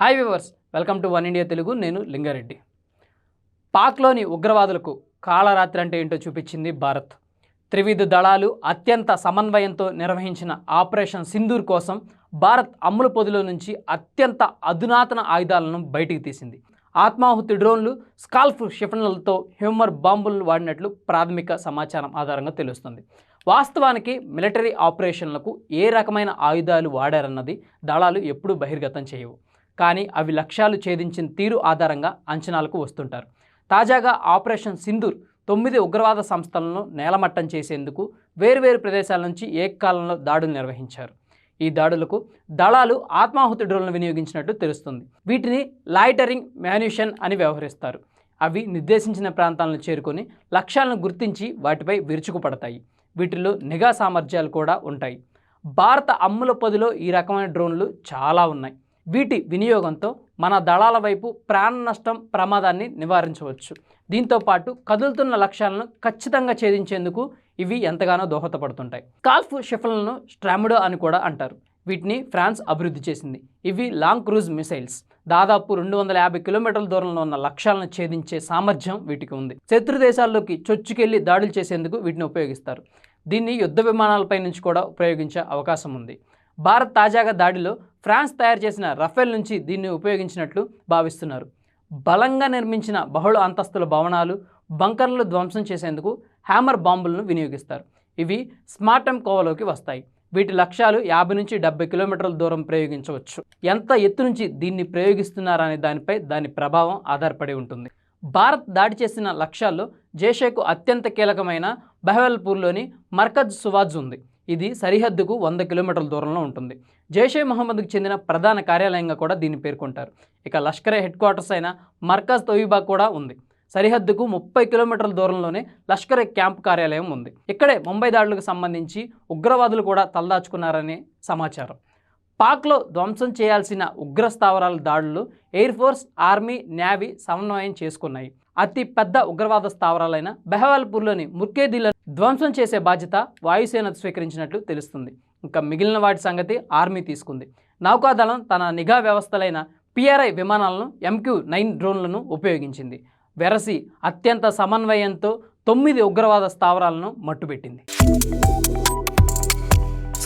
Hi viewers welcome to one India Telugu నేను లింగారెడ్డి. పాక్లోని ఉగ్రవాదులకు కాళరాత్రి అంటే ఏంటో చూపించింది భారత్. త్రివిధ దళాలు అత్యంత సమన్వయంతో నిర్వహించిన ఆపరేషన్ సింధూర్ కోసం భారత్ అమ్ముల పొదిలో నుంచి అత్యంత అధునాతన ఆయుధాలను బయటికి తీసింది. ఆత్మాహుతి డ్రోన్లు స్కాల్ఫ్ క్షిపణులతో హ్యూమర్ బాంబులను వాడినట్లు ప్రాథమిక సమాచారం ఆధారంగా తెలుస్తుంది. వాస్తవానికి మిలిటరీ ఆపరేషన్లకు ఏ రకమైన ఆయుధాలు వాడారన్నది దళాలు ఎప్పుడూ బహిర్గతం చేయవు. కానీ అవి లక్ష్యాలు ఛేదించిన తీరు ఆధారంగా అంచనాలకు వస్తుంటారు. తాజాగా ఆపరేషన్ సింధూర్ తొమ్మిది ఉగ్రవాద సంస్థలను నేలమట్టం చేసేందుకు వేర్వేరు ప్రదేశాల నుంచి ఏకకాలంలో దాడులు నిర్వహించారు. ఈ దాడులకు దళాలు ఆత్మాహుతి డ్రోన్లను వినియోగించినట్టు తెలుస్తుంది. వీటిని లైటరింగ్ మ్యాన్యూషన్ అని వ్యవహరిస్తారు. అవి నిర్దేశించిన ప్రాంతాలను చేరుకొని లక్ష్యాలను గుర్తించి వాటిపై విరుచుకుపడతాయి. వీటిలో నిఘా సామర్థ్యాలు కూడా ఉంటాయి. భారత అమ్ముల పొదిలో ఈ రకమైన డ్రోన్లు చాలా ఉన్నాయి. వీటి వినియోగంతో మన దళాల వైపు ప్రాణ నష్టం ప్రమాదాన్ని నివారించవచ్చు. దీంతో పాటు కదులుతున్న లక్ష్యాలను ఖచ్చితంగా ఛేదించేందుకు ఇవి ఎంతగానో దోహదపడుతుంటాయి. కాల్ఫ్ షిఫ్లను స్ట్రామిడో అని కూడా అంటారు. వీటిని ఫ్రాన్స్ అభివృద్ధి చేసింది. ఇవి లాంగ్ క్రూజ్ మిసైల్స్. దాదాపు రెండు వందల యాభై కిలోమీటర్ల దూరంలో ఉన్న లక్ష్యాలను ఛేదించే సామర్థ్యం వీటికి ఉంది. శత్రు దేశాల్లోకి చొచ్చుకెళ్ళి దాడులు చేసేందుకు వీటిని ఉపయోగిస్తారు. దీన్ని యుద్ధ విమానాలపై నుంచి కూడా ఉపయోగించే అవకాశం ఉంది. భారత్ తాజాగా దాడిలో ఫ్రాన్స్ తయారు చేసిన రఫేల్ నుంచి దీన్ని ఉపయోగించినట్లు భావిస్తున్నారు. బలంగా నిర్మించిన బహుళ అంతస్తుల భవనాలు బంకర్లు ధ్వంసం చేసేందుకు హ్యామర్ బాంబులను వినియోగిస్తారు. ఇవి స్మార్టమ్ కోవలోకి వస్తాయి. వీటి లక్ష్యాలు యాభై నుంచి డెబ్బై కిలోమీటర్ల దూరం ప్రయోగించవచ్చు. ఎంత ఎత్తు నుంచి దీన్ని ప్రయోగిస్తున్నారనే దానిపై దాని ప్రభావం ఆధారపడి ఉంటుంది. భారత్ దాడి చేసిన లక్ష్యాల్లో జైషేకు అత్యంత కీలకమైన బహవల్పూర్లోని మర్కజ్ సువాజ్ ఉంది. ఇది సరిహద్దుకు వంద కిలోమీటర్ల దూరంలో ఉంటుంది. జైషే మహమ్మద్కు చెందిన ప్రధాన కార్యాలయంగా కూడా దీన్ని పేర్కొంటారు. ఇక లష్కరే హెడ్ క్వార్టర్స్ అయిన మర్కజ్ తొయిబా కూడా ఉంది. సరిహద్దుకు ముప్పై కిలోమీటర్ల దూరంలోనే లష్కరే క్యాంప్ కార్యాలయం ఉంది. ఇక్కడే ముంబై దాడులకు సంబంధించి ఉగ్రవాదులు కూడా తలదాచుకున్నారనే సమాచారం. పాక్లో ధ్వంసం చేయాల్సిన ఉగ్ర స్థావరాల దాడులు ఎయిర్ ఫోర్స్ ఆర్మీ నేవీ సమన్వయం చేసుకున్నాయి. అతి పెద్ద ఉగ్రవాద స్థావరాలైన బెహవాల్పూర్లోని ముర్కేదీలను ధ్వంసం చేసే బాధ్యత వాయుసేన స్వీకరించినట్లు తెలుస్తుంది. ఇంకా మిగిలిన వాటి సంగతి ఆర్మీ తీసుకుంది. నౌకాదళం తన నిఘా వ్యవస్థలైన పిఆర్ఐ విమానాలను ఎంక్యూ నైన్ డ్రోన్లను ఉపయోగించింది. వెరసి అత్యంత సమన్వయంతో తొమ్మిది ఉగ్రవాద స్థావరాలను మట్టుబెట్టింది.